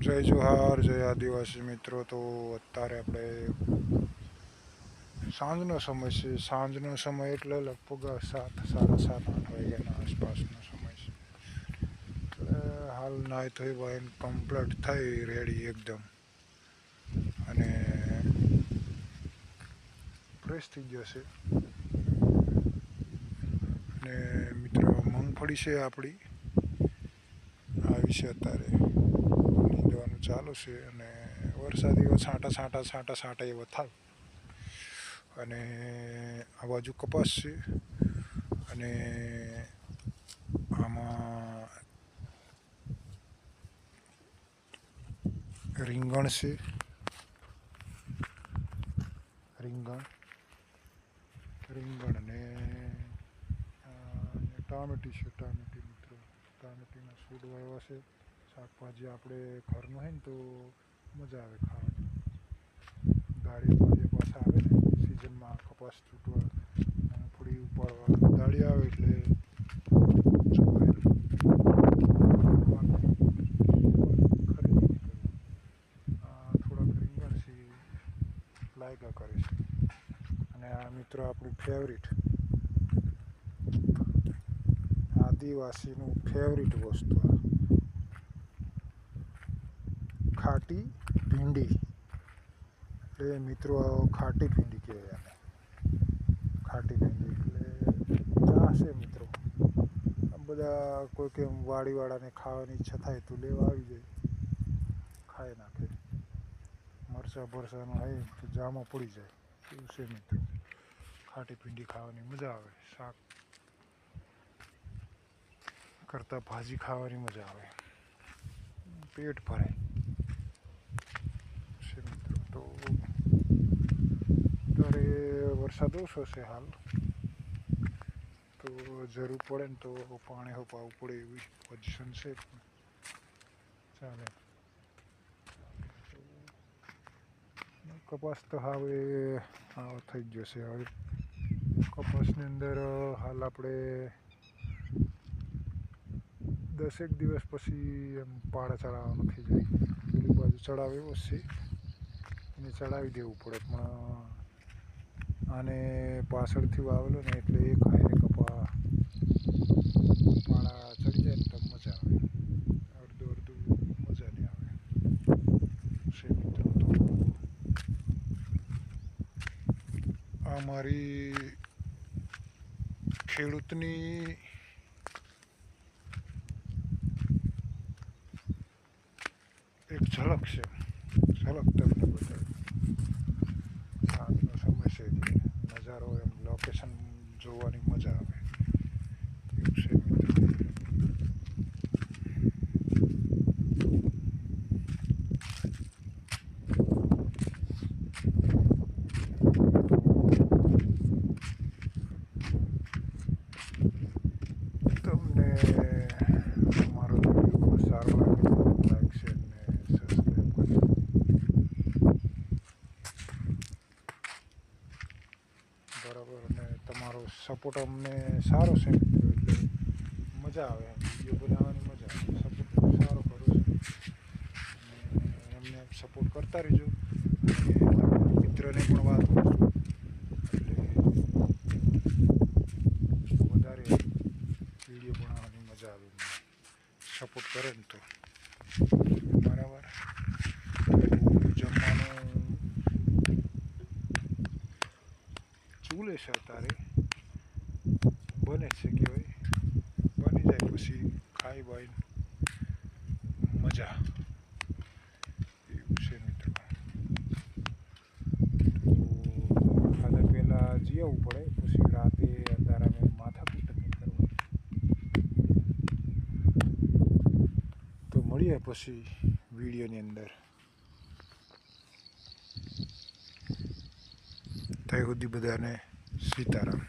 જય જોહાર, જય આદિવાસી મિત્રો. તો અત્યારે આપણે સાંજનો સમય છે. સાંજનો સમય એટલે લગભગ સાત, સાડા સાત, આઠ વાગ્યાના આસપાસનો સમય છે. એટલે હાલ નાય થઈ વાઈન કમ્પ્લીટ થઈ રેડી એકદમ. અને ફ્રેશ થઈ ગયો છે. અને મિત્રો મગફળી છે આપણી. આવી છે અત્યારે. નીંદવાનું ચાલુ છે અને વરસાદ એવો છાંટા છાંટા છાંટા છાંટા એવો થાય. અને આ બાજુ કપાસ છે. અને આમાં રીંગણ છે. રીંગણ રીંગણ અને ટામેટી છે, ટામેટી મિત્રો. ટામેટીના સૂટ વાવ્યા છે. શાકભાજી આપણે ઘરનું હોય ને તો મજા આવે ખાવાની. દાળી દાળી પાછા આવે ને સિઝનમાં કપાસ તૂટવા થોડી ઉપાડવા. દાળી આવે એટલે લાયકા કરે છે અને આ મિત્રો આપણું ફેવરિટ આદિવાસીનું ફેવરિટ વસ્તુ આ. ખાટી ભીંડી. એટલે મિત્રો ખાટી ભીંડી કહેવાય આને ખાટી ભીંડી એટલે ચા છે મિત્રો. આમ બધા કોઈ કે વાડીવાળાને ખાવાની ઈચ્છા થાય તો લેવા આવી જાય. ખાઈ નાખે. મરચાં ભરસાનું હોય તો જામો પડી જાય. એવું છે મિત્રો. ખાટી ભીંડી ખાવાની મજા આવે. શાક કરતાં ભાજી ખાવાની મજા આવે. પેટ ભરાય છે મિત્રો તો ત્યારે વરસાદ ઓછો છે હાલ. તો જરૂર પડે ને તો પાણી હોપાવવું પડે એવી પોઝિશન છે. ચાલે. કપાસ તો હવે થઈ ગયો છે હવે કપાસની અંદર હાલ આપણે દસેક દિવસ પછી એમ પાળા ચડાવવાનું થઈ જાય. પેલી બાજુ ચડાવે એવો છે. એને ચડાવી દેવું પડે, પણ આને પાછળથી વાવેલો ને એટલે એક ખાઈને કપા પાળા ચડી જાય ને તો મજા આવે. અડધું અડધું મજા નહીં આવે. છે તો આ મારી ખેડૂતની એક ઝલક છે. ઝલક તમને બતાવું આજનો સમય છે એટલે નજારો એમ લોકેશન જોવાની મજા આવે એવું છે મિત્રો તમને મારો વીડિયો સારો લાગે તો લાઈક શેર ને સબસ્ક્રાઈબ કરજો બરાબર અને તમારો સપોર્ટ અમને સારો છે મિત્રો એટલે મજા આવે એમ. વીડિયો બનાવવાની મજા આવે. સપોર્ટ સારો કરો છો. એમને સપોર્ટ કરતા રહેજો. અને મિત્રને પણ વાત એટલે વધારે વીડિયો બનાવવાની મજા આવે સપોર્ટ કરે ને તો. ચૂલે છે અત્યારે બને છે કહેવાય બની જાય પછી ખાઈ, બાઈ, મજા. એવું છે મિત્રો. તો ખાધા પહેલાં જઈ આવવું પડે, પછી રાતે અત્યારે અમે માથાકૂટ નહીં કરવાની. તો મળીએ પછી વિડીયોની અંદર. ત્યાં સુધી બધાને સીતારામ